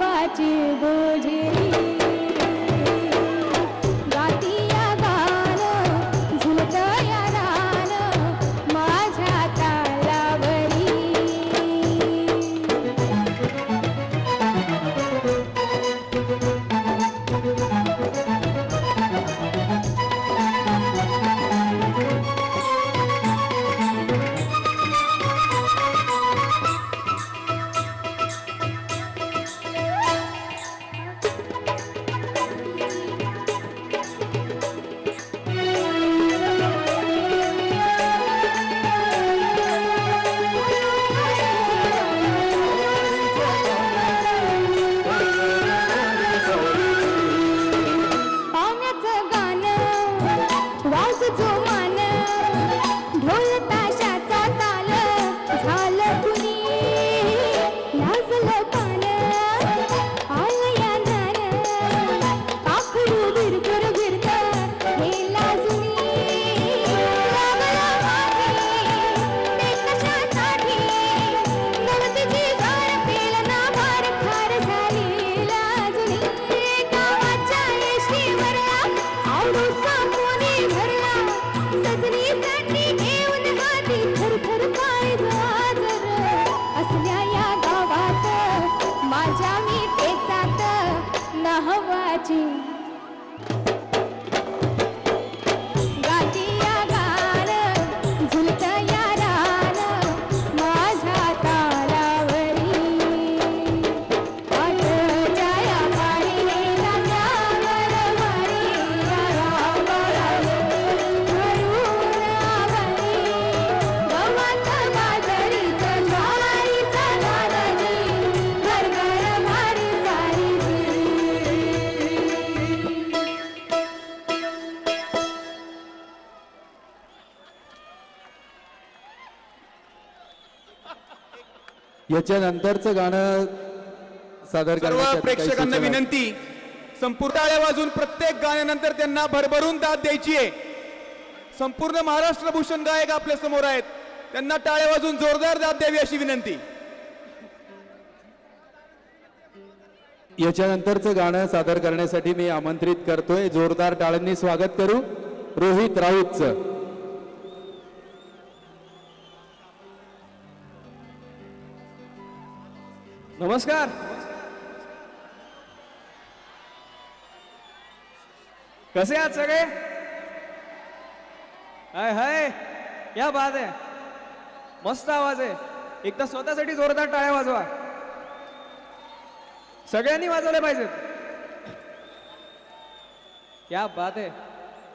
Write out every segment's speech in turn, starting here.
বাঁচি বুঝলি Jerusalem. याच्या नंतरचं गाणं सादर सर्व प्रेक्षकांना विनंती संपूर्ण टाळ्या वाजून प्रत्येक गाण्यानंतर त्यांना भरभरून दाद द्यायची आहे. संपूर्ण महाराष्ट्र भूषण गायक आपल्यासमोर आहेत. त्यांना टाळ्या वाजून जोरदार दाद द्यावी अशी विनंती. याच्या नंतरचं गाणं सादर करण्यासाठी मी आमंत्रित करतोय. जोरदार टाळ्यांनी स्वागत करू. रोहित राऊतचं. नमस्कार. कसे आहात सगळे? हाय हाय. या बात आहे. मस्त आवाज आहे. एकदा स्वतःसाठी जोरदार टाळ्या वाजवा. सगळ्यांनी वाजवले पाहिजेत. या बात आहे.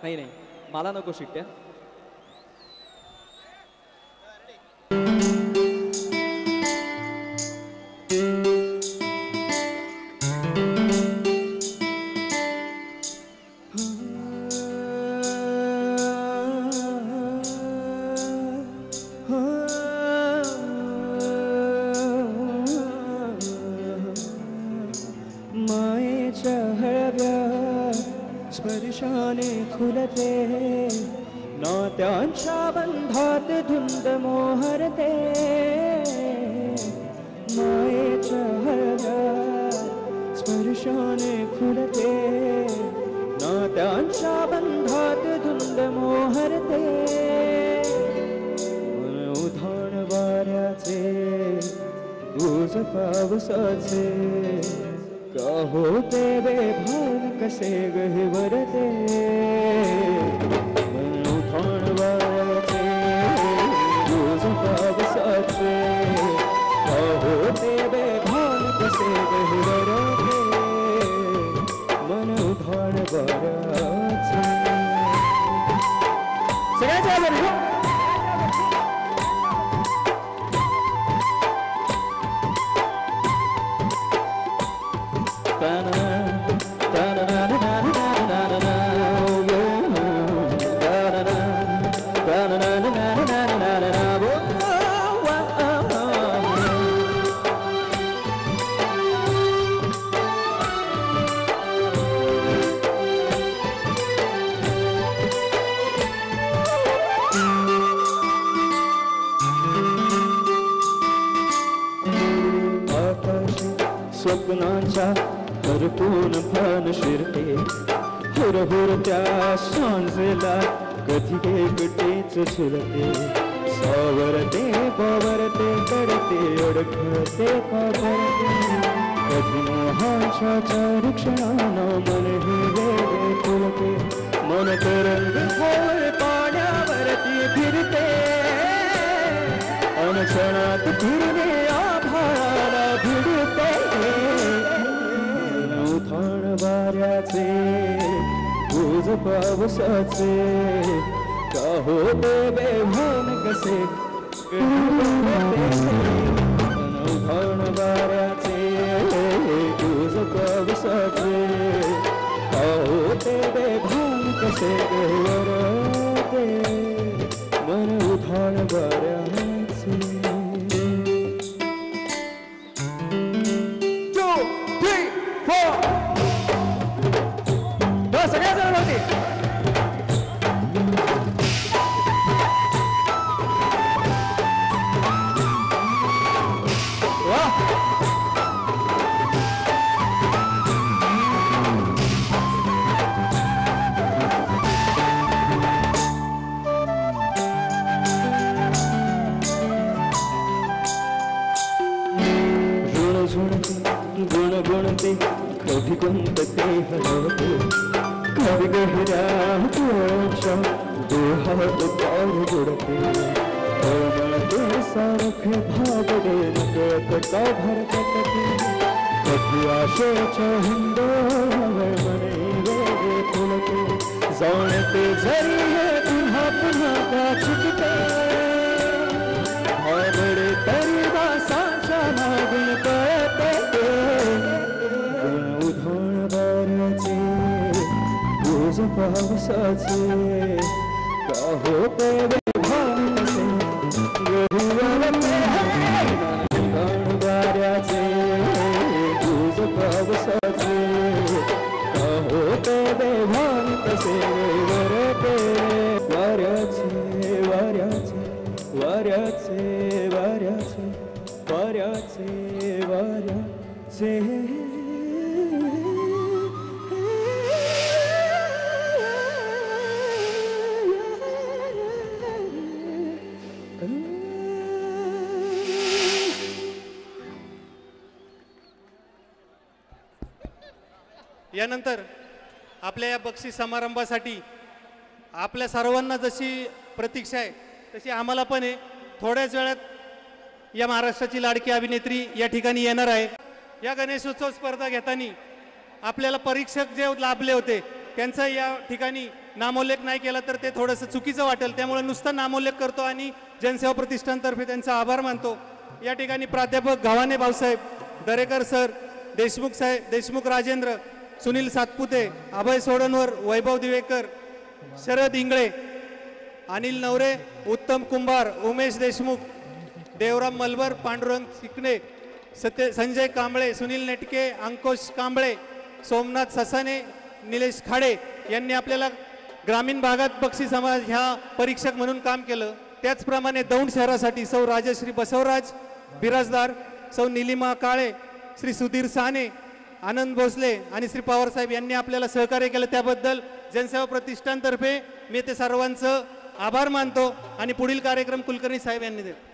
नाही नाही. मला नको शिट्ट्या. मायेच्या हळव्या स्पर्शाने खुलते नात्यांच्या बंधात धुंद मोहरते. मायेच्या हळव्या स्पर्शाने खुलते नात्यांच्या बंधात धुंद मोहरते. वाऱ्याचे दूज पावसाचे. का होते बेभान कसे गहिवरते? उधाण वाऱ्याचे दूज पावसाचे. स्वप्नांच्या करपून भान शिरते. हुर हुर त्या सांजेला कधी एकटेच झुलते. सावरते पावरते कडते अडखळते पावरते कधी मोहाच्या चारुक्षणानं मन हे वेगळे फुलते. मन तरंग होय पाण्यावरती फिरते. अनक्षणात फिरणे वाऱ्याचे तुझ पावसाचे का होते बेभान कसे? उथाण वाऱ्याचे तुझ पावसाचे का होते बेभान कसे? वरते मन उथाण वाऱ्याचे कळते सारखे भागडे नकळत का भरकटते कधी आशेच्या हिंदोवर मने वेगळे फुलते जाणते जरी हे पुन्हा पुन्हा का चुकते आवडे तरी वासाच्या मागून कळते गुण उधळ वाऱ्याचे रोज पावसाचे का होते बेभान यानंतर आपल्या या बक्षीस समारंभासाठी आपल्या सर्वांना जशी प्रतीक्षा आहे तशी आम्हाला पण आहे. थोड्याच वेळात या महाराष्ट्राची लाडकी अभिनेत्री या ठिकाणी येणार आहे. या गणेशोत्सव स्पर्धा घेताना आपल्याला परीक्षक जे लाभले होते त्यांचा या ठिकाणी नामोल्लेख नाही केला तर ते थोडंसं चुकीचं वाटेल. त्यामुळे नुसतं नामोल्लेख करतो आणि जनसेवा प्रतिष्ठानतर्फे त्यांचा आभार मानतो. या ठिकाणी प्राध्यापक गव्हाणे भाऊसाहेब दरेकर सर देशमुख साहेब देशमुख राजेंद्र सुनील सातपुते अभय सोडनवर वैभव दिवेकर शरद इंगळे अनिल नवरे उत्तम कुंभार उमेश देशमुख देवराम मलबर पांडुरंग चिकणे सत्य संजय कांबळे सुनील नेटके अंकुश कांबळे सोमनाथ ससाने निलेश खाडे यांनी आपल्याला ग्रामीण भागात बक्षी समाज ह्या परीक्षक म्हणून काम केलं. त्याचप्रमाणे दौंड शहरासाठी सौ राजश्री बसवराज बिराजदार सौ निलिमा काळे श्री सुधीर साने आनंद भोसले आणि श्री पवारसाहेब यांनी आपल्याला सहकार्य केलं त्याबद्दल जनसेवा प्रतिष्ठानतर्फे मी ते सर्वांचं आभार मानतो आणि पुढील कार्यक्रम कुलकर्णी साहेब यांनी देतो.